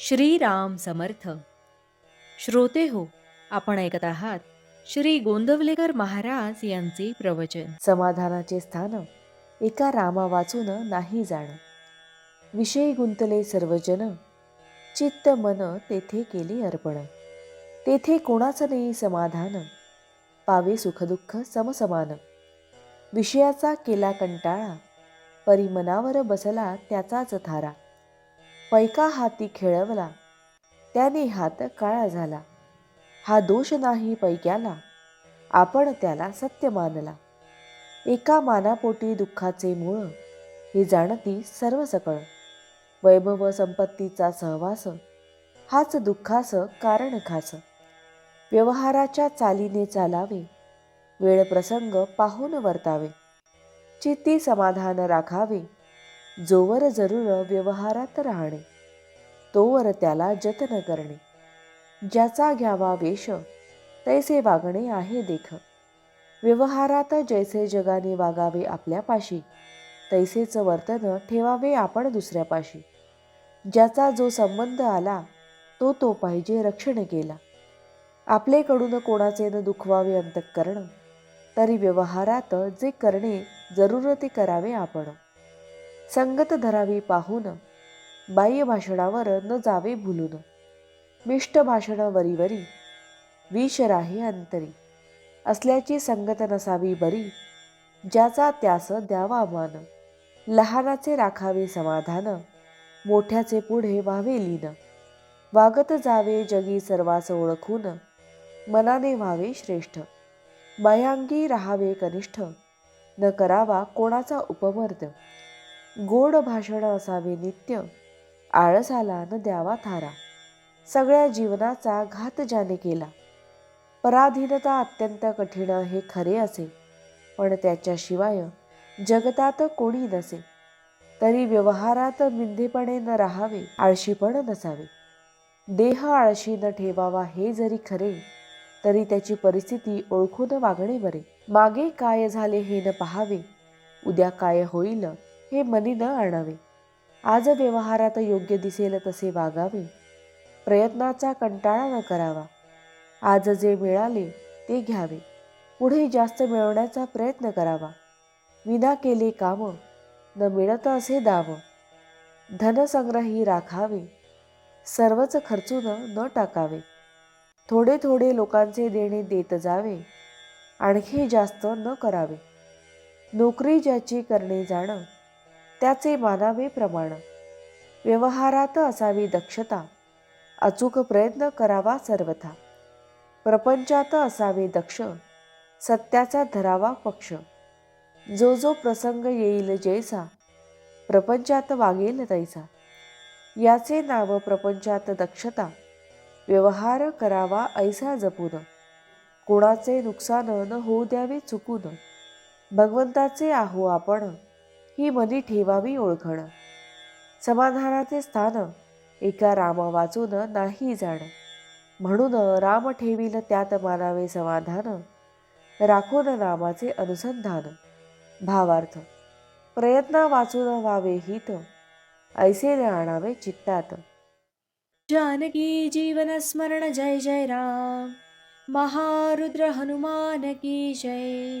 श्रीराम समर्थ. श्रोते हो आपण ऐकत आहात श्री गोंदवलेकर महाराज यांचे प्रवचन. समाधानाचे स्थान एका रामा वाचून नाही जाण. विषयी गुंतले सर्वजन चित्त मन तेथे केले अर्पण. तेथे कोणाचं नाही समाधान पावे सुखदुःख समसमान. विषयाचा केला कंटाळा परिमनावर बसला त्याचाच थारा. पैका हाती खेळवला. त्याने हात काळा झाला. हा दोष नाही पैक्याला. आपण त्याला सत्य मानला. एका मानापोटी दुःखाचे मूळ हे जाणती सर्व सकळ वैभव संपत्तीचा सहवास हाच दुःखास कारण खास. व्यवहाराच्या चालीने चालावे. वेळ प्रसंग पाहून वर्तावे. चित्ती समाधान राखावे. जोवर जरूर व्यवहारात राहणे तोवर त्याला जतन करणे. ज्याचा घ्यावा वेश तैसे वागणे आहे देख. व्यवहारात जैसे जगाने वागावे आपल्यापाशी तैसेच वर्तन ठेवावे आपण दुसऱ्यापाशी ज्याचा जो संबंध आला तो तो पाहिजे रक्षण केला. आपलेकडून कोणाचे न दुखवावे अंतकरण तरी व्यवहारात जे करणे जरूर ते करावे आपण. संगत धरावी पाहून बाह्य भाषणावर न जावे भुलून. मिष्ट भाषण वरीवरी विष राही अंतरी. असल्याची संगत नसावी बरी ज्याचा त्यास द्यावा मान. लहानाचे राखावे समाधान मोठ्याचे पुढे व्हावे लीन. वागत जावे जगी सर्वास ओळखून मनाने व्हावे श्रेष्ठ. बाह्यांगी राहावे कनिष्ठ न करावा कोणाचा उपमर्द गोड भाषण असावे नित्य. आळसाला न द्यावा थारा. सगळ्या जीवनाचा घात ज्याने केला. पराधीनता अत्यंत कठीण हे खरे असे. पण त्याच्याशिवाय जगतात कोणी नसे. तरी व्यवहारात मिंधेपणे न राहावे आळशीपण नसावे. देह आळशी न ठेवावा हे जरी खरे तरी त्याची परिस्थिती ओळखून वागणे बरे. मागे काय झाले हे न पहावे उद्या काय होईल हे मनी न आणावे. आज व्यवहारात योग्य दिसेल तसे वागावे. प्रयत्नाचा कंटाळा न करावा. आज जे मिळाले ते घ्यावे. पुढे जास्त मिळवण्याचा प्रयत्न करावा. विना केले काम न मिळत असे दाव. धनसंग्रही राखावे. सर्वच खर्चून न टाकावे. थोडे थोडे लोकांचे देणे देत जावे. आणखी जास्त न करावे. नोकरी ज्याची करणे जाणं त्याचे मानावे प्रमाण. व्यवहारात असावी दक्षता. अचूक प्रयत्न करावा सर्वथा. प्रपंचात असावे दक्ष. सत्याचा धरावा पक्ष. जो जो प्रसंग येईल जैसा प्रपंचात वागेल तैसा. याचे नाव प्रपंचात दक्षता. व्यवहार करावा ऐसा जपून. कोणाचे नुकसान न होऊ द्यावे चुकून. भगवंताचे आहो आपण. ही मनी ठेवावी ओळखण. समाधानाचे स्थान एका राम वाचून नाही जाण. म्हणून राम ठेवील त्यात मानावे समाधान. राखून नामाचे अनुसंधान. भावार्थ प्रयत्न वाचून व्हावे हित. ऐसे आणावे चित्तात. जानकी जीवन स्मरण जय जय राम. महारुद्र हनुमान की जय.